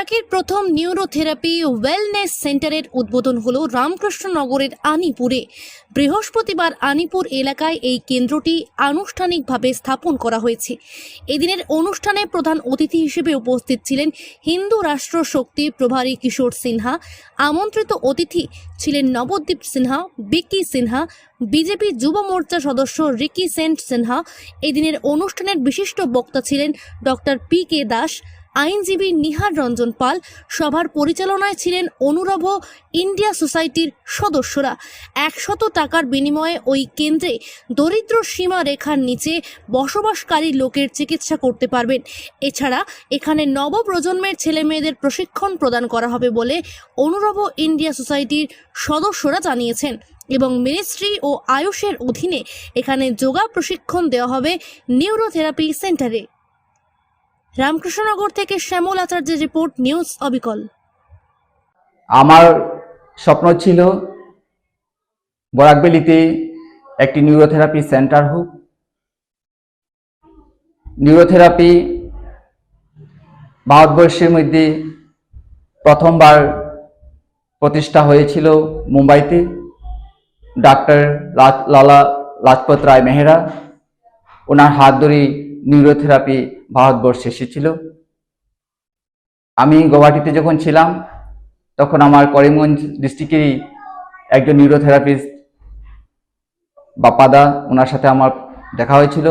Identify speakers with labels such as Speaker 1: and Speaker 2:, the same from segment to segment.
Speaker 1: বরাকের প্রথম neurotherapy wellness সেন্টারের উদ্বোধন হলো রামকৃষ্ণনগরের আনিপুরে। বৃহস্পতিবার আনিপুর এলাকায় এই কেন্দ্রটি আনুষ্ঠানিকভাবে স্থাপন করা হয়েছে। এদিনের অনুষ্ঠানে প্রধান অতিথি হিসেবে উপস্থিত ছিলেন হিন্দু রাষ্ট্র শক্তি প্রভারী কিশোর সিনহা, আমন্ত্রিত অতিথি ছিলেন নবদ্বীপ সিনহা বিকি সিনহা, বিজেপি যুব মোর্চা সদস্য রিকি সেন্ট সিনহা। এদিনের অনুষ্ঠানের বিশিষ্ট বক্তা ছিলেন ডক্টর পি কে দাস আইনজীবী নিহার রঞ্জন পাল সভার পরিচালনায় ছিলেন অনুরভ ইন্ডিয়া সোসাইটির সদস্যরা। একশত টাকার বিনিময়ে ওই কেন্দ্রে দরিদ্র সীমা রেখার নিচে বসবাসকারী লোকের চিকিৎসা করতে পারবেন। এছাড়া এখানে নবপ্রজন্মের ছেলেমেয়েদের প্রশিক্ষণ প্রদান করা হবে বলে অনুরভ ইন্ডিয়া সোসাইটির সদস্যরা জানিয়েছেন এবং মিনিস্ট্রি ও আয়ুষের অধীনে এখানে যোগা প্রশিক্ষণ দেওয়া হবে নিউরোথেরাপি সেন্টারে। রামকৃষ্ণনগর থেকে শ্যামল আচার্যের রিপোর্ট, নিউজ অবিকল।
Speaker 2: আমার স্বপ্ন ছিল বরাকবেলিতে একটি নিউরোথেরাপি সেন্টার হোক। নিউরোথেরাপি ভারতবর্ষের মধ্যে প্রথমবার প্রতিষ্ঠা হয়েছিল মুম্বাইতে। ডাক্তার লালা, লাজপত রায় মেহরা, ওনার হাত ধরেই নিউরোথেরাপি ভারতবর্ষে এসেছিল। আমি গৌহাটিতে যখন ছিলাম, তখন আমার করিমগঞ্জ ডিস্ট্রিক্টেরই একজন নিউরোথেরাপিস্ট বাপাদা ওনার সাথে আমার দেখা হয়েছিল।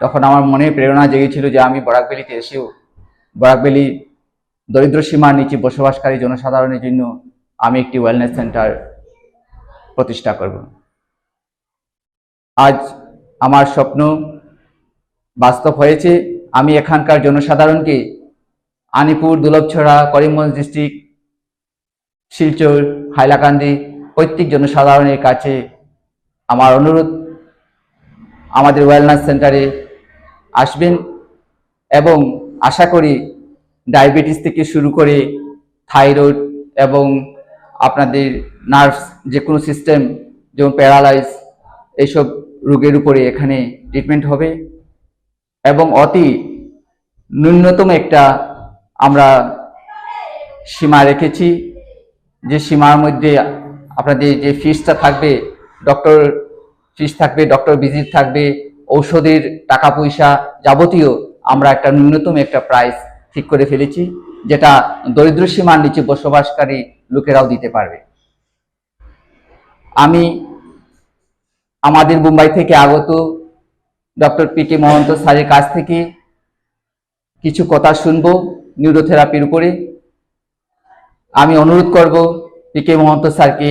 Speaker 2: তখন আমার মনে প্রেরণা জেগেছিল যে আমি বরাকবেলিতে এসেও, বরাকবেলি দরিদ্র সীমার নিচে বসবাসকারী জনসাধারণের জন্য আমি একটি ওয়েলনেস সেন্টার প্রতিষ্ঠা করব। আজ আমার স্বপ্ন বাস্তব হয়েছে। আমি এখানকার জনসাধারণকে আনিপুর দুলভছড়া করিমগঞ্জ ডিস্ট্রিক্ট, শিলচর, হাইলাকান্দি প্রত্যেক জনসাধারণের কাছে আমার অনুরোধ, আমাদের ওয়েলনেস সেন্টারে আসবেন এবং আশা করি ডায়াবেটিস থেকে শুরু করে থাইরয়েড এবং আপনাদের নার্ভস যে কোনো সিস্টেম যেমন প্যারালাইজ এইসব রোগের উপরে এখানে ট্রিটমেন্ট হবে। এবং অতি ন্যূনতম একটা আমরা সীমা রেখেছি। যে সীমার মধ্যে আপনাদের যে ফিসটা থাকবে ডক্টর ফিস থাকবে ডক্টর ভিজিট থাকবে, ঔষধের টাকা পয়সা যাবতীয় আমরা একটা ন্যূনতম একটা প্রাইস ঠিক করে ফেলেছি, যেটা দরিদ্র সীমার নিচে বসবাসকারী লোকেরাও দিতে পারবে। আমি আমাদের মুম্বাই থেকে আগত ডক্টর পি কে মহন্ত স্যারের কাছ থেকে কিছু কথা শুনব, নিউরোথেরাপির উপরে। আমি অনুরোধ করব পি কে মহন্ত স্যারকে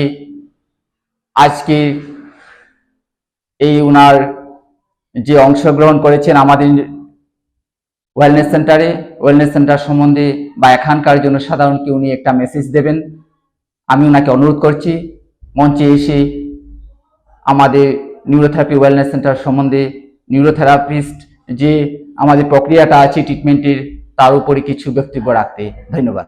Speaker 2: আজকে এই উনার যে অংশগ্রহণ করেছেন আমাদের ওয়েলনেস সেন্টারে ওয়েলনেস সেন্টার সম্বন্ধে বা এখানকার জন্য সাধারণকে উনি একটা মেসেজ দেবেন। আমি ওনাকে অনুরোধ করছি, মঞ্চে এসে আমাদের নিউরোথেরাপি ওয়েলনেস সেন্টার সম্বন্ধে নিউরোথেরাপিস্ট যে আমাদের প্রক্রিয়াটা আছে ট্রিটমেন্টের তার উপরে কিছু বক্তব্য রাখতে। ধন্যবাদ।